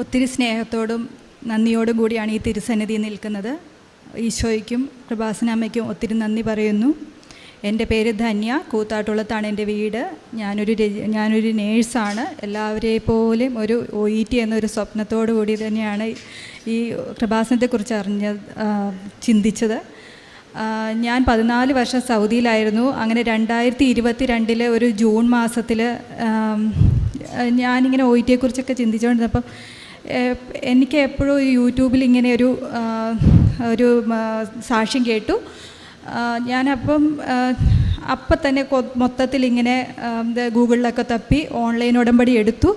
ഒത്തിരി സ്നേഹത്തോടും നന്ദിയോടും കൂടിയാണ് ഈ തിരുസന്നിധി നിൽക്കുന്നത്. ഈശോയ്ക്കും കൃപാസനാമ്മയ്ക്കും ഒത്തിരി നന്ദി പറയുന്നു. എന്റെ പേര് ധന്യ കൂത്താട്ടുള്ളത്താണ് എന്റെ വീട്. ഞാനൊരു ഞാനൊരു നേഴ്സാണ്. എല്ലാവരെ പോലും ഒരു ഒ ഇ ടി എന്നൊരു സ്വപ്നത്തോടു കൂടി തന്നെയാണ് ഈ കൃപാസനത്തെക്കുറിച്ച് അറിഞ്ഞ ചിന്തിച്ചത്. ഞാൻ പതിനാല് വർഷം സൗദിയിലായിരുന്നു. അങ്ങനെ രണ്ടായിരത്തി ഇരുപത്തി രണ്ടിലെ ഒരു ജൂൺ മാസത്തിൽ ഞാനിങ്ങനെ ഒ ഇ ടിയെക്കുറിച്ചൊക്കെ ചിന്തിച്ചുകൊണ്ടിരുന്നപ്പം എനിക്ക് എപ്പോഴും യൂട്യൂബിൽ ഇങ്ങനെ ഒരു ഒരു സാക്ഷ്യം കേട്ടു. ഞാനപ്പം അപ്പം തന്നെ മൊത്തത്തിൽ ഇങ്ങനെ ഗൂഗിളിലൊക്കെ തപ്പി ഓൺലൈൻ ഉടമ്പടി എടുത്തു.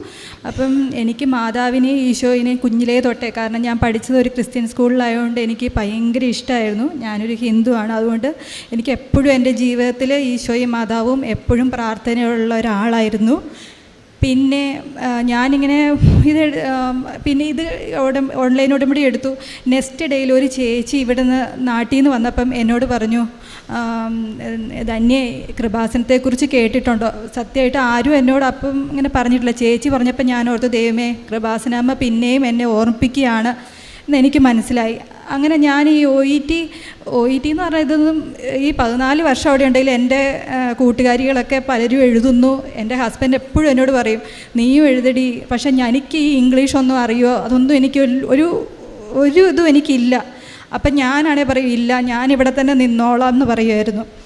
അപ്പം എനിക്ക് മാതാവിനെ ഈശോയിനെ കുഞ്ഞിലേ തൊട്ടേ കാരണം ഞാൻ പഠിച്ചത് ഒരു ക്രിസ്ത്യൻ സ്കൂളിലായതുകൊണ്ട് എനിക്ക് ഭയങ്കര ഇഷ്ടമായിരുന്നു ഞാനൊരു ആണ്. അതുകൊണ്ട് എനിക്ക് എപ്പോഴും എന്റെ ജീവിതത്തിൽ ഈശോയും മാതാവും എപ്പോഴും പ്രാർത്ഥനയുള്ള ഒരാളായിരുന്നു. പിന്നെ ഞാനിങ്ങനെ ഇത് പിന്നെ ഇത് ഓൺലൈൻ ഉടമ്പടി എടുത്തു. നെക്സ്റ്റ് ഡേയിൽ ഒരു ചേച്ചി ഇവിടുന്ന് നാട്ടിൽ നിന്ന് വന്നപ്പം എന്നോട് പറഞ്ഞു ധന്യ കൃപാസനത്തെക്കുറിച്ച് കേട്ടിട്ടുണ്ടോ? സത്യമായിട്ട് ആരും എന്നോട് അപ്പം ഇങ്ങനെ പറഞ്ഞിട്ടില്ല. ചേച്ചി പറഞ്ഞപ്പോൾ ഞാൻ ഓർത്തു ദൈവമേ കൃപാസനാമ്മ പിന്നെയും എന്നെ ഓർമ്മിപ്പിക്കുകയാണ് എന്ന് എനിക്ക് മനസ്സിലായി. അങ്ങനെ ഞാൻ ഈ O E T O E T എന്ന് പറഞ്ഞാൽ ഇതൊന്നും ഈ പതിനാല് വർഷം അവിടെ ഉണ്ടെങ്കിൽ എന്റെ കൂട്ടുകാരികളൊക്കെ പലരും എഴുതുന്നു. എന്റെ ഹസ്ബൻഡ് എപ്പോഴും എന്നോട് പറയും നീയും എഴുതടി. പക്ഷെ എനിക്ക് ഈ ഇംഗ്ലീഷ് ഒന്നും അറിയുമോ അതൊന്നും എനിക്ക് ഒരു- ഒരു ഇതും എനിക്കില്ല. അപ്പം ഞാനാണേ പറയും ഇല്ല ഞാനിവിടെ തന്നെ നിന്നോളാം എന്ന് പറയുമായിരുന്നു.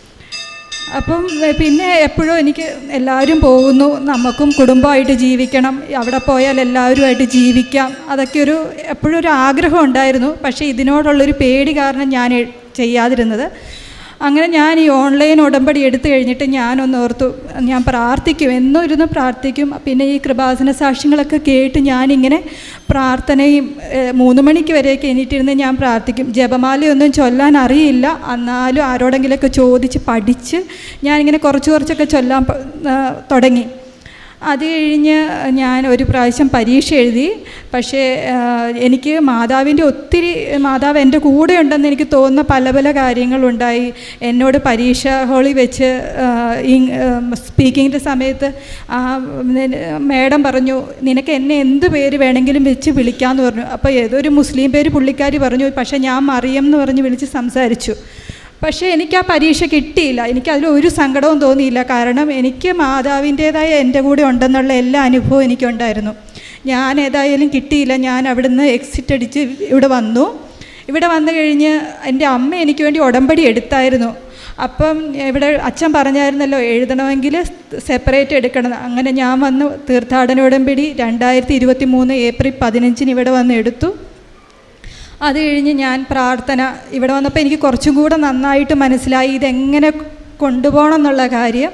അപ്പം പിന്നെ എപ്പോഴും എനിക്ക് എല്ലാവരും പോകുന്നു. നമുക്കും കുടുംബമായിട്ട് ജീവിക്കണം. അവിടെ പോയാൽ എല്ലാവരുമായിട്ട് ജീവിക്കാം. അതൊക്കെ ഒരു എപ്പോഴും ഒരു ആഗ്രഹം ഉണ്ടായിരുന്നു. പക്ഷേ ഇതിനോടുള്ളൊരു പേടി കാരണം ഞാൻ ചെയ്യാതിരുന്നത്. അങ്ങനെ ഞാൻ ഈ ഓൺലൈൻ ഉടമ്പടി എടുത്തു കഴിഞ്ഞിട്ട് ഞാനൊന്ന് ഓർത്തു ഞാൻ പ്രാർത്ഥിക്കും. എന്നും ഇരുന്ന് പ്രാർത്ഥിക്കും. പിന്നെ ഈ കൃപാസന സാക്ഷ്യങ്ങളൊക്കെ കേട്ട് ഞാനിങ്ങനെ പ്രാർത്ഥനയും മൂന്ന് മണിക്ക് വരെയൊക്കെ എണീറ്റിരുന്ന് ഞാൻ പ്രാർത്ഥിക്കും. ജപമാലയൊന്നും ചൊല്ലാൻ അറിയില്ല. എന്നാലും ആരോടെങ്കിലുമൊക്കെ ചോദിച്ച് പഠിച്ച് ഞാനിങ്ങനെ കുറച്ച് കുറച്ചൊക്കെ ചൊല്ലാൻ തുടങ്ങി. അത് കഴിഞ്ഞ് ഞാൻ ഒരു പ്രാവശ്യം പരീക്ഷ എഴുതി. പക്ഷേ എനിക്ക് മാതാവിന്റെ ഒത്തിരി മാതാവ് എന്റെ കൂടെ ഉണ്ടെന്ന് എനിക്ക് തോന്നുന്ന പല പല കാര്യങ്ങളുണ്ടായി എന്നോട് പരീക്ഷ ഹോളിൽ വെച്ച് സ്പീക്കിങ്ങിന്റെ സമയത്ത് ആ, മേഡം പറഞ്ഞു നിനക്ക് എന്നെ എന്ത് പേര് വേണമെങ്കിലും വെച്ച് വിളിക്കാമെന്ന് പറഞ്ഞു. അപ്പോൾ ഏതൊരു മുസ്ലിം പേര് പുള്ളിക്കാരി പറഞ്ഞു പക്ഷേ ഞാൻ മറിയം എന്ന് പറഞ്ഞ് വിളിച്ച് സംസാരിച്ചു. പക്ഷേ എനിക്ക് ആ പരീക്ഷ കിട്ടിയില്ല. എനിക്ക് അതിൽ ഒരു സങ്കടവും തോന്നിയില്ല. കാരണം എനിക്ക് മാതാവിന്റേതായ എന്റെ കൂടെ ഉണ്ടെന്നുള്ള എല്ലാ അനുഭവവും എനിക്കുണ്ടായിരുന്നു. ഞാൻ ഏതായാലും കിട്ടിയില്ല. ഞാൻ അവിടുന്ന് എക്സിറ്റ് അടിച്ച് ഇവിടെ വന്നു. ഇവിടെ വന്നു കഴിഞ്ഞ് എന്റെ അമ്മ എനിക്ക് വേണ്ടി ഉടമ്പടി എടുത്തായിരുന്നു. അപ്പം ഇവിടെ അച്ഛൻ പറഞ്ഞായിരുന്നല്ലോ എഴുതണമെങ്കിൽ സെപ്പറേറ്റ് എടുക്കണം. അങ്ങനെ ഞാൻ വന്ന് തീർത്ഥാടന ഉടമ്പടി രണ്ടായിരത്തി ഇരുപത്തി മൂന്ന് ഏപ്രിൽ പതിനഞ്ചിന് ഇവിടെ വന്ന് എടുത്തു. അത് കഴിഞ്ഞ് ഞാൻ പ്രാർത്ഥന ഇവിടെ വന്നപ്പോൾ എനിക്ക് കുറച്ചും കൂടെ നന്നായിട്ട് മനസ്സിലായി ഇതെങ്ങനെ കൊണ്ടുപോകണം എന്നുള്ള കാര്യം.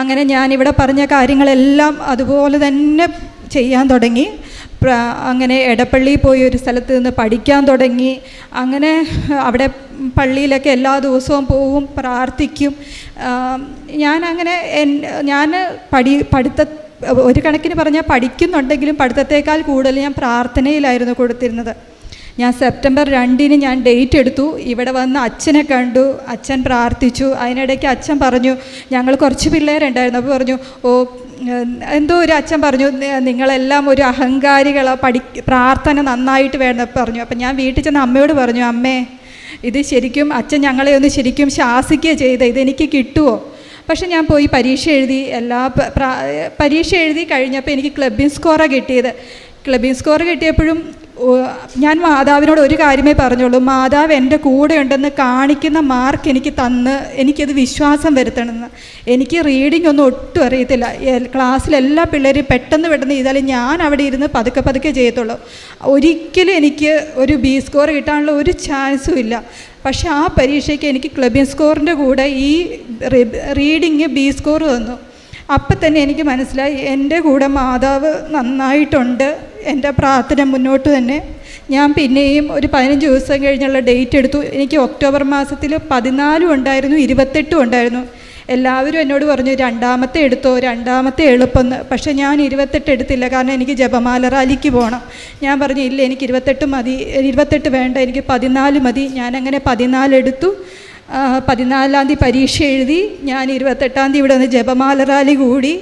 അങ്ങനെ ഞാൻ ഇവിടെ പറഞ്ഞ കാര്യങ്ങളെല്ലാം അതുപോലെ തന്നെ ചെയ്യാൻ തുടങ്ങി. അങ്ങനെ എടപ്പള്ളി പോയി ഒരു സ്ഥലത്ത് നിന്ന് പഠിക്കാൻ തുടങ്ങി. അങ്ങനെ അവിടെ പള്ളിയിലൊക്കെ എല്ലാ ദിവസവും പോവും പ്രാർത്ഥിക്കും. ഞാൻ അങ്ങനെ ഞാൻ പഠി പഠിത്ത ഒരു കണക്കിന് പറഞ്ഞാൽ പഠിക്കുന്നുണ്ടെങ്കിലും പഠിത്തത്തേക്കാൾ കൂടുതൽ ഞാൻ പ്രാർത്ഥനയിലായിരുന്നു കൊടുത്തിരുന്നത്. ഞാൻ സെപ്റ്റംബർ രണ്ടിന് ഞാൻ ഡേറ്റ് എടുത്തു. ഇവിടെ വന്ന് അച്ഛനെ കണ്ടു. അച്ഛൻ പ്രാർത്ഥിച്ചു. അതിനിടയ്ക്ക് അച്ഛൻ പറഞ്ഞു ഞങ്ങൾ കുറച്ച് പിള്ളേരുണ്ടായിരുന്നു. അപ്പോൾ പറഞ്ഞു ഓ എന്തോ ഒരു അച്ഛൻ പറഞ്ഞു "നി- നിങ്ങളെല്ലാം ഒരു അഹങ്കാരികളാ പഠി പ്രാർത്ഥന നന്നായിട്ട് വേണം. പറഞ്ഞു. അപ്പം ഞാൻ വീട്ടിൽ ചെന്ന് അമ്മയോട് പറഞ്ഞു അമ്മേ ഇത് ശരിക്കും അച്ഛൻ ഞങ്ങളെ ഒന്ന് ശരിക്കും ശാസിക്കുക ചെയ്ത ഇതെനിക്ക് കിട്ടുമോ പക്ഷെ ഞാൻ പോയി പരീക്ഷ എഴുതി എല്ലാ പരീക്ഷ എഴുതി കഴിഞ്ഞപ്പോൾ എനിക്ക് ക്ലബിൻ സ്കോറാണ് കിട്ടിയത്. ക്ലബിൻ സ്കോർ കിട്ടിയപ്പോഴും ഞാൻ മാതാവിനോട് ഒരു കാര്യമേ പറഞ്ഞുള്ളൂ. മാതാവ് എന്റെ കൂടെ ഉണ്ടെന്ന് കാണിക്കുന്ന മാർക്ക് എനിക്ക് തന്ന് എനിക്കത് വിശ്വാസം വരുത്തണമെന്ന്. എനിക്ക് റീഡിംഗ് ഒന്നും ഒട്ടും അറിയത്തില്ല. ക്ലാസ്സിലെല്ലാ പിള്ളേരും പെട്ടെന്ന് പെട്ടെന്ന് ചെയ്താലും ഞാൻ അവിടെ ഇരുന്ന് പതുക്കെ പതുക്കെ ചെയ്യത്തുള്ളൂ. ഒരിക്കലും എനിക്ക് ഒരു ബി സ്കോർ കിട്ടാനുള്ള ഒരു ചാൻസും ഇല്ല. പക്ഷേ ആ പരീക്ഷയ്ക്ക് എനിക്ക് ക്ലബിൻ സ്കോറിന്റെ കൂടെ ഈ റീഡിങ് ബി സ്കോർ തന്നു അപ്പം തന്നെ എനിക്ക് മനസ്സിലായി എന്റെ കൂടെ മാതാവ് നന്നായിട്ടുണ്ട്. എന്റെ പ്രാർത്ഥന മുന്നോട്ട് തന്നെ. ഞാൻ പിന്നെയും ഒരു പതിനഞ്ച് ദിവസം കഴിഞ്ഞുള്ള ഡേറ്റ് എടുത്തു. എനിക്ക് ഒക്ടോബർ മാസത്തിൽ പതിനാലും ഉണ്ടായിരുന്നു ഇരുപത്തെട്ടും ഉണ്ടായിരുന്നു. എല്ലാവരും എന്നോട് പറഞ്ഞു രണ്ടാമത്തെ എടുത്തോ രണ്ടാമത്തെ എളുപ്പമെന്ന് പക്ഷേ ഞാൻ ഇരുപത്തെട്ട് എടുത്തില്ല കാരണം എനിക്ക് ജപമാല റാലിക്ക് പോകണം. ഞാൻ പറഞ്ഞു ഇല്ല എനിക്ക് ഇരുപത്തെട്ട് മതി ഇരുപത്തെട്ട് വേണ്ട എനിക്ക് പതിനാല് മതി. ഞാനങ്ങനെ പതിനാല് എടുത്തു. പതിനാലാം തീയതി പരീക്ഷ എഴുതി ഞാൻ ഇരുപത്തെട്ടാം തീയതി ഇവിടെ നിന്ന് ജപമാല റാലി കൂടി.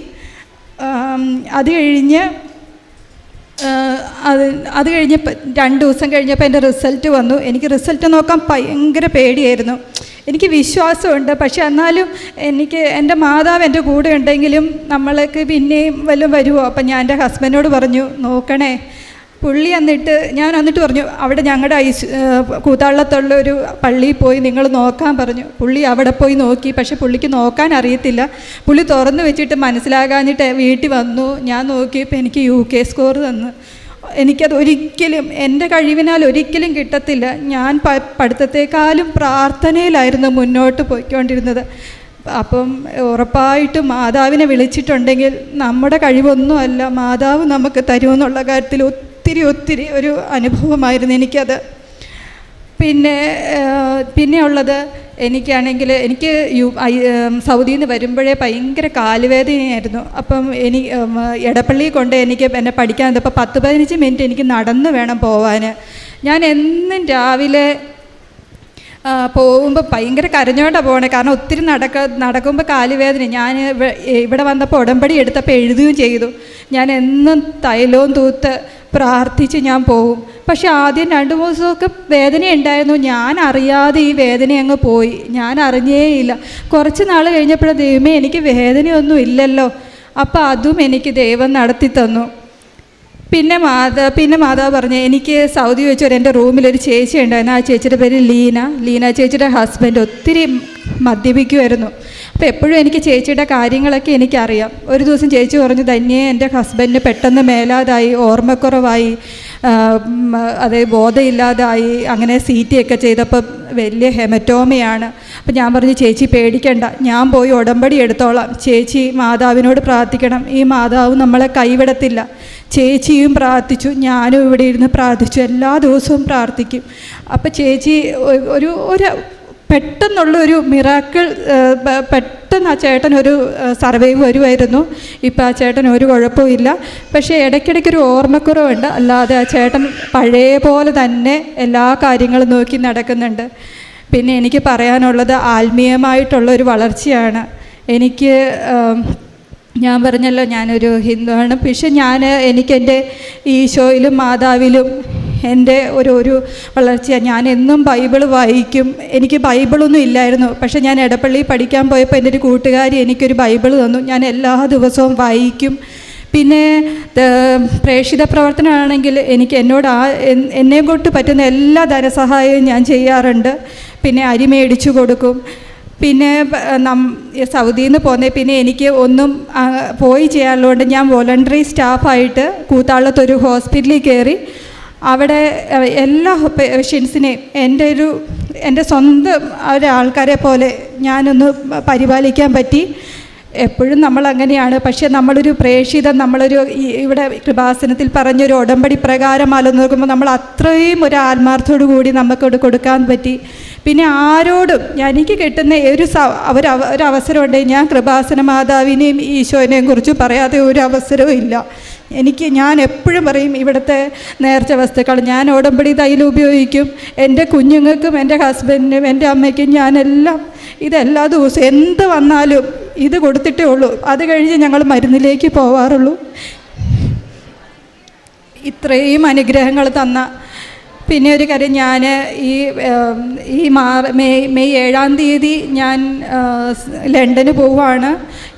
അത് കഴിഞ്ഞ് അത് അത് കഴിഞ്ഞപ്പോൾ രണ്ട് ദിവസം കഴിഞ്ഞപ്പോൾ എന്റെ റിസൾട്ട് വന്നു. എനിക്ക് റിസൾട്ട് നോക്കാൻ ഭയങ്കര പേടിയായിരുന്നു. എനിക്ക് വിശ്വാസമുണ്ട്. പക്ഷെ എന്നാലും എനിക്ക് എന്റെ മാതാവ് എന്റെ കൂടെ ഉണ്ടെങ്കിലും നമ്മൾക്ക് പിന്നെയും വല്ലതും വരുമോ? അപ്പം ഞാൻ എന്റെ ഹസ്ബൻഡിനോട് പറഞ്ഞു നോക്കണേ പുള്ളി എന്നിട്ട് ഞാൻ എന്നിട്ട് പറഞ്ഞു അവിടെ ഞങ്ങളുടെ ഐസ് കൂത്താളത്തുള്ള ഒരു പള്ളിയിൽ പോയി നിങ്ങൾ നോക്കാൻ പറഞ്ഞു. പുള്ളി അവിടെ പോയി നോക്കി പക്ഷെ പുള്ളിക്ക് നോക്കാൻ അറിയത്തില്ല. പുള്ളി തുറന്നു വെച്ചിട്ട് മനസ്സിലാകാഞ്ഞിട്ട് വീട്ടിൽ വന്നു. ഞാൻ നോക്കിയപ്പോൾ എനിക്ക് യു കെ സ്കോർ തന്നു. എനിക്കത് ഒരിക്കലും എന്റെ കഴിവിനാൽ ഒരിക്കലും കിട്ടത്തില്ല. ഞാൻ പ പഠിത്തത്തെക്കാളും പ്രാർത്ഥനയിലായിരുന്നു മുന്നോട്ട് പോയിക്കൊണ്ടിരുന്നത്. അപ്പം ഉറപ്പായിട്ടും മാതാവിനെ വിളിച്ചിട്ടുണ്ടെങ്കിൽ നമ്മുടെ കഴിവൊന്നുമല്ല മാതാവ് നമുക്ക് തരുമെന്നുള്ള കാര്യത്തിൽ ഒത്തിരി ഒത്തിരി ഒരു അനുഭവമായിരുന്നു എനിക്കത്. പിന്നെ പിന്നെ ഉള്ളത് എനിക്കാണെങ്കിൽ എനിക്ക് യു സൗദിയിൽ നിന്ന് വരുമ്പോഴേ ഭയങ്കര കാലുവേദനയായിരുന്നു. അപ്പം എനി എടപ്പള്ളി കൊണ്ട് എനിക്ക് എന്നെ പഠിക്കാൻ ഇപ്പോൾ പത്ത് പതിനഞ്ച് മിനിറ്റ് എനിക്ക് നടന്ന് വേണം പോവാൻ ഞാൻ എന്നും രാവിലെ പോകുമ്പോൾ ഭയങ്കര കരഞ്ഞോണ്ടാണ് പോകണേ കാരണം ഒത്തിരി നടക്ക നടക്കുമ്പോൾ കാലുവേദന. ഞാൻ ഇവിടെ വന്നപ്പോൾ ഉടമ്പടി എടുത്തപ്പോൾ എഴുതുകയും ചെയ്തു. ഞാൻ എന്നും തൈലവും തൂത്ത് പ്രാർത്ഥിച്ച് ഞാൻ പോകും പക്ഷെ ആദ്യം രണ്ട് മൂന്ന് ദിവസമൊക്കെ വേദന ഉണ്ടായിരുന്നു. ഞാൻ അറിയാതെ ഈ വേദന അങ്ങ് പോയി. ഞാൻ അറിഞ്ഞേയില്ല കുറച്ച് നാൾ കഴിഞ്ഞപ്പോഴും ദൈവമേ എനിക്ക് വേദനയൊന്നും ഇല്ലല്ലോ. അപ്പോൾ അതും എനിക്ക് ദൈവം നടത്തി തന്നു. പിന്നെ മാതാ പിന്നെ മാതാവ് പറഞ്ഞു എനിക്ക് സൗദി വെച്ചൊരു എന്റെ റൂമിലൊരു ചേച്ചി ഉണ്ടായിരുന്നു. ആ ചേച്ചിയുടെ പേര് ലീന. ലീന ചേച്ചിയുടെ ഹസ്ബൻഡ് ഒത്തിരി മദ്യപിക്കുമായിരുന്നു അപ്പോൾ എപ്പോഴും എനിക്ക് ചേച്ചിയുടെ കാര്യങ്ങളൊക്കെ എനിക്കറിയാം. ഒരു ദിവസം ചേച്ചി പറഞ്ഞു തന്നെ എന്റെ ഹസ്ബൻഡിന് പെട്ടെന്ന് മേലാതായി ഓർമ്മക്കുറവായി അതായത് ബോധമില്ലാതായി അങ്ങനെ സീറ്റിയൊക്കെ ചെയ്തപ്പോൾ വലിയ ഹെമറ്റോമയാണ്. അപ്പം ഞാൻ പറഞ്ഞു ചേച്ചി പേടിക്കണ്ട. ഞാൻ പോയി ഉടമ്പടി എടുത്തോളാം. ചേച്ചി മാതാവിനോട് പ്രാർത്ഥിക്കണം. ഈ മാതാവ് നമ്മളെ കൈവിടത്തില്ല. ചേച്ചിയും പ്രാർത്ഥിച്ചു. ഞാനും ഇവിടെ ഇരുന്ന് പ്രാർത്ഥിച്ചു. എല്ലാ ദിവസവും പ്രാർത്ഥിക്കും. അപ്പം ചേച്ചി ഒരു ഒരു പെട്ടെന്നുള്ള ഒരു മിറാക്കിൾ പെട്ടെന്ന് ആ ചേട്ടൻ ഒരു സർവൈവ് വരുമായിരുന്നു ഇപ്പോൾ ആ ചേട്ടൻ ഒരു കുഴപ്പമില്ല പക്ഷേ ഇടയ്ക്കിടയ്ക്കൊരു ഓർമ്മക്കുറവുണ്ട്. അല്ലാതെ ആ ചേട്ടൻ പഴയ പോലെ തന്നെ എല്ലാ കാര്യങ്ങളും നോക്കി നടക്കുന്നുണ്ട്. പിന്നെ എനിക്ക് പറയാനുള്ളത് ആത്മീയമായിട്ടുള്ള ഒരു വളർച്ചയാണ്. എനിക്ക് ഞാൻ പറഞ്ഞല്ലോ ഞാനൊരു ഹിന്ദുവാണ്. പക്ഷെ ഞാൻ എനിക്കെന്റെ ഈശോയിലും മാതാവിലും എന്റെ ഒരു ഒരു വളർച്ചയാണ്. ഞാൻ എന്നും ബൈബിൾ വായിക്കും. എനിക്ക് ബൈബിളൊന്നും ഇല്ലായിരുന്നു. പക്ഷെ ഞാൻ ഇടപ്പള്ളി പഠിക്കാൻ പോയപ്പോൾ എന്റെ ഒരു കൂട്ടുകാരി എനിക്കൊരു ബൈബിൾ തന്നു. ഞാൻ എല്ലാ ദിവസവും വായിക്കും. പിന്നെ പ്രേക്ഷിത പ്രവർത്തനമാണെങ്കിൽ എനിക്ക് എന്നോട് ആ എന്നെ കൊണ്ട് പറ്റുന്ന എല്ലാ ധനസഹായവും ഞാൻ ചെയ്യാറുണ്ട്. പിന്നെ അരി മേടിച്ചു കൊടുക്കും. പിന്നെ നം സൗദിയിൽ നിന്ന് പോന്നെ. പിന്നെ എനിക്ക് ഒന്നും പോയി ചെയ്യാനുള്ളതുകൊണ്ട് ഞാൻ വോളണ്ടറി സ്റ്റാഫായിട്ട് കൂത്താളത്തൊരു ഹോസ്പിറ്റലിൽ കയറി അവിടെ എല്ലാ പേഷ്യൻസിനെയും എന്റെ ഒരു എന്റെ സ്വന്തം ഒരാൾക്കാരെ പോലെ ഞാനൊന്ന് പരിപാലിക്കാൻ പറ്റി. എപ്പോഴും നമ്മൾ അങ്ങനെയാണ് പക്ഷേ നമ്മളൊരു പ്രേക്ഷിതം നമ്മളൊരു ഇവിടെ കൃപാസനത്തിൽ പറഞ്ഞൊരു ഉടമ്പടി പ്രകാരം നോക്കുമ്പോൾ നമ്മൾ അത്രയും ഒരു ആത്മാർത്ഥത്തോടു കൂടി നമുക്കോട് കൊടുക്കാൻ പറ്റി. പിന്നെ ആരോടും എനിക്ക് കിട്ടുന്ന ഒരു സ ഒരു അവ- ഞാൻ കൃപാസന മാതാവിനെയും ഈശോനെയും കുറിച്ച് പറയാതെ ഒരു അവസരവും ഇല്ല. എനിക്ക് ഞാൻ എപ്പോഴും പറയും ഇവിടുത്തെ നേർച്ച വസ്തുക്കൾ ഞാൻ ഉടമ്പടി തൈലം ഉപയോഗിക്കും. എന്റെ കുഞ്ഞുങ്ങൾക്കും എന്റെ ഹസ്ബൻഡിനും എന്റെ അമ്മയ്ക്കും ഞാനെല്ലാം ഇതെല്ലാ ദിവസവും എന്ത് വന്നാലും ഇത് കൊടുത്തിട്ടേ ഉള്ളൂ. അത് കഴിഞ്ഞ് ഞങ്ങൾ മരുന്നിലേക്ക് പോവാറുള്ളൂ. ഇത്രയും അനുഗ്രഹങ്ങൾ തന്ന പിന്നെ ഒരു കാര്യം ഞാൻ ഈ ഈ മാ മെയ് മെയ് ഏഴാം തീയതി ഞാൻ ലണ്ടന് പോവുകയാണ്.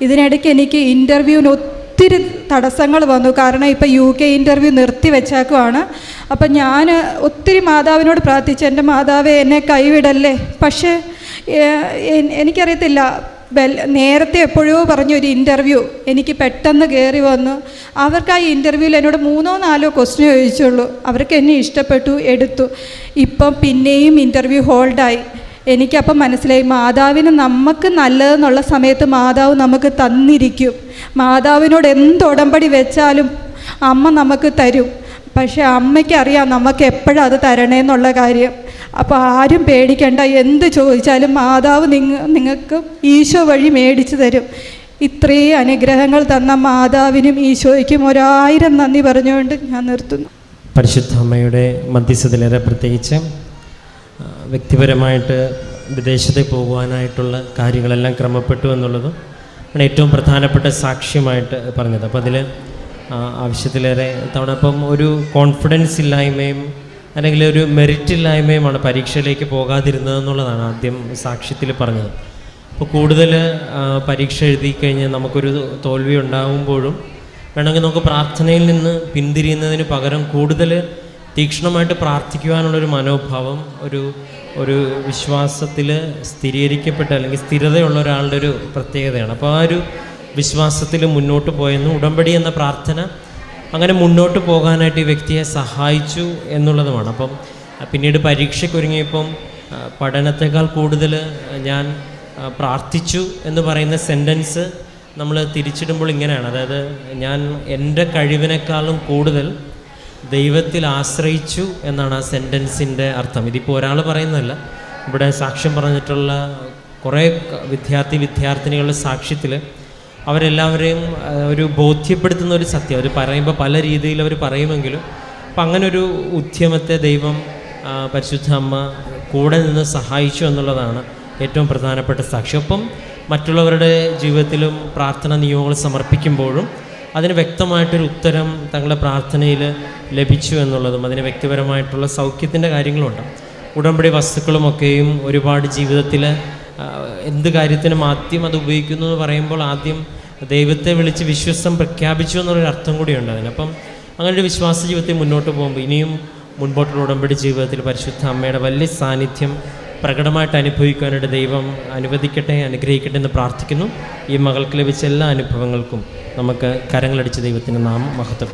ഇതിനിടയ്ക്ക് എനിക്ക് ഇന്റർവ്യൂവിന് ഒത്തിരി തടസ്സങ്ങൾ വന്നു. കാരണം ഇപ്പോൾ യു കെ ഇന്റർവ്യൂ നിർത്തി വെച്ചേക്കുവാണ്. അപ്പം ഞാൻ ഒത്തിരി മാതാവിനോട് പ്രാർത്ഥിച്ചു. എന്റെ മാതാവെ എന്നെ കൈവിടല്ലേ? പക്ഷേ എനിക്കറിയത്തില്ല. വെൽ നേരത്തെ എപ്പോഴോ പറഞ്ഞൊരു ഇന്റർവ്യൂ എനിക്ക് പെട്ടെന്ന് കയറി വന്നു. അവർക്ക് ആ ഇന്റർവ്യൂവിൽ എന്നോട് മൂന്നോ നാലോ ക്വസ്റ്റ്യൻ ചോദിച്ചുള്ളൂ. അവർക്ക് എന്നെ ഇഷ്ടപ്പെട്ടു എടുത്തു. ഇപ്പം പിന്നെയും ഇന്റർവ്യൂ ഹോൾഡായി എനിക്കപ്പം മനസ്സിലായി മാതാവിന് നമുക്ക് നല്ലതെന്നുള്ള സമയത്ത് മാതാവ് നമുക്ക് തന്നിരിക്കും. മാതാവിനോട് എന്ത് ഉടമ്പടി വെച്ചാലും അമ്മ നമുക്ക് തരും. പക്ഷേ അമ്മയ്ക്കറിയാം നമുക്ക് എപ്പോഴും അത് തരണേന്നുള്ള കാര്യം. അപ്പോൾ ആരും പേടിക്കണ്ട എന്ത് ചോദിച്ചാലും മാതാവ് നിങ്ങ നിങ്ങൾക്ക് ഈശോ വഴി മേടിച്ചു തരും. ഇത്രയും അനുഗ്രഹങ്ങൾ തന്ന മാതാവിനും ഈശോയ്ക്കും ഒരായിരം നന്ദി പറഞ്ഞുകൊണ്ട് ഞാൻ നിർത്തുന്നു. പരിശുദ്ധ അമ്മയുടെ മധ്യസ്ഥതയിലേറെ പ്രത്യേകിച്ച് വ്യക്തിപരമായിട്ട് വിദേശത്ത് പോകുവാനായിട്ടുള്ള കാര്യങ്ങളെല്ലാം ക്രമപ്പെട്ടു എന്നുള്ളതും ആണ് ഏറ്റവും പ്രധാനപ്പെട്ട സാക്ഷ്യമായിട്ട് പറഞ്ഞത്. അപ്പോൾ അതിൽ ആവശ്യത്തിലേറെ തവണ അപ്പം ഒരു കോൺഫിഡൻസ് ഇല്ലായ്മയും അല്ലെങ്കിൽ ഒരു മെറിറ്റ് ഇല്ലായ്മയുമാണ് പരീക്ഷയിലേക്ക് പോകാതിരുന്നത് എന്നുള്ളതാണ് ആദ്യം സാക്ഷ്യത്തിൽ പറഞ്ഞത്. അപ്പോൾ കൂടുതൽ പരീക്ഷ എഴുതി കഴിഞ്ഞ് നമുക്കൊരു തോൽവി ഉണ്ടാകുമ്പോഴും വേണമെങ്കിൽ നമുക്ക് പ്രാർത്ഥനയിൽ നിന്ന് പിന്തിരിയുന്നതിന് പകരം കൂടുതൽ തീക്ഷ്ണമായിട്ട് പ്രാർത്ഥിക്കുവാനുള്ളൊരു മനോഭാവം ഒരു ഒരു വിശ്വാസത്തിൽ സ്ഥിരീകരിക്കപ്പെട്ട അല്ലെങ്കിൽ സ്ഥിരതയുള്ള ഒരാളുടെ ഒരു പ്രത്യേകതയാണ്. അപ്പോൾ ആ ഒരു വിശ്വാസത്തിൽ മുന്നോട്ട് പോയെന്നും ഉടമ്പടി എന്ന പ്രാർത്ഥന അങ്ങനെ മുന്നോട്ട് പോകാനായിട്ട് ഈ വ്യക്തിയെ സഹായിച്ചു എന്നുള്ളതുമാണ്. അപ്പം പിന്നീട് പരീക്ഷയ്ക്ക് ഒരുങ്ങിയപ്പം ആ, പഠനത്തെക്കാൾ കൂടുതൽ ഞാൻ പ്രാർത്ഥിച്ചു എന്ന് പറയുന്ന സെന്റൻസ് നമ്മൾ തിരിച്ചിടുമ്പോൾ ഇങ്ങനെയാണ്. അതായത് ഞാൻ എന്റെ കഴിവിനേക്കാളും കൂടുതൽ ദൈവത്തിൽ ആശ്രയിച്ചു എന്നാണ് ആ സെന്റൻസിന്റെ അർത്ഥം. ഇതിപ്പോൾ ഒരാൾ പറയുന്നതല്ല. ഇവിടെ സാക്ഷ്യം പറഞ്ഞിട്ടുള്ള കുറേ വിദ്യാർത്ഥി വിദ്യാർത്ഥിനികളുടെ സാക്ഷ്യത്തിൽ അവരെല്ലാവരെയും ഒരു ബോധ്യപ്പെടുത്തുന്ന ഒരു സത്യം. അവർ പറയുമ്പോൾ പല രീതിയിൽ അവർ പറയുമെങ്കിലും അപ്പം അങ്ങനെ ഒരു ഉദ്യമത്തെ ദൈവം പരിശുദ്ധ അമ്മ കൂടെ നിന്ന് സഹായിച്ചു എന്നുള്ളതാണ് ഏറ്റവും പ്രധാനപ്പെട്ട സാക്ഷ്യം. ഒപ്പം മറ്റുള്ളവരുടെ ജീവിതത്തിലും പ്രാർത്ഥന നിയമങ്ങൾ സമർപ്പിക്കുമ്പോഴും അതിന് വ്യക്തമായിട്ടൊരു ഉത്തരം തങ്ങളുടെ പ്രാർത്ഥനയിൽ ലഭിച്ചു എന്നുള്ളതും അതിന് വ്യക്തിപരമായിട്ടുള്ള സൗഖ്യത്തിന്റെ കാര്യങ്ങളുണ്ട്. ഉടമ്പടി വസ്തുക്കളുമൊക്കെയും ഒരുപാട് ജീവിതത്തിൽ എന്ത് കാര്യത്തിനും ആദ്യം അത് ഉപയോഗിക്കുന്നു എന്ന് പറയുമ്പോൾ ആദ്യം ദൈവത്തെ വിളിച്ച് വിശ്വസം പ്രഖ്യാപിച്ചു എന്നുള്ളൊരു അർത്ഥം കൂടിയുണ്ട് അതിന്. അപ്പം അങ്ങനെ ഒരു വിശ്വാസ ജീവിതത്തിൽ മുന്നോട്ട് പോകുമ്പോൾ ഇനിയും മുൻപോട്ടുള്ള ഉടമ്പടി ജീവിതത്തിൽ പരിശുദ്ധ അമ്മയുടെ വലിയ സാന്നിധ്യം പ്രകടമായിട്ട് അനുഭവിക്കാനായിട്ട് ദൈവം അനുവദിക്കട്ടെ അനുഗ്രഹിക്കട്ടെ എന്ന് പ്രാർത്ഥിക്കുന്നു. ഈ മകൾക്ക് ലഭിച്ച എല്ലാ അനുഭവങ്ങൾക്കും നമുക്ക് കരങ്ങളടിച്ച ദൈവത്തിന്റെ നാമം മഹത്വം